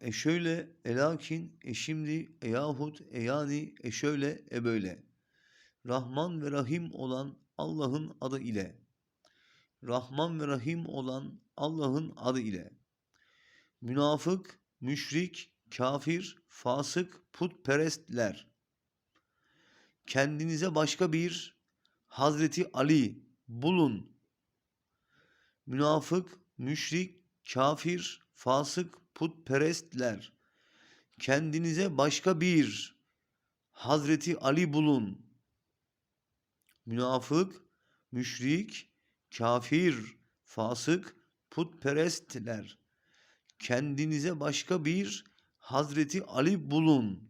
e şöyle, e lakin, e şimdi, e yahut, e yani, e şöyle, e böyle. Rahman ve Rahim olan Allah'ın adı ile. Rahman ve Rahim olan Allah'ın adı ile. Münafık, müşrik, kafir, fasık, putperestler. Kendinize başka bir Hazreti Ali bulun. Münafık, müşrik, kafir, fasık, putperestler. Kendinize başka bir Hazreti Ali bulun. Münafık, müşrik, kafir, fasık, putperestler. Kendinize başka bir Hazreti Ali bulun.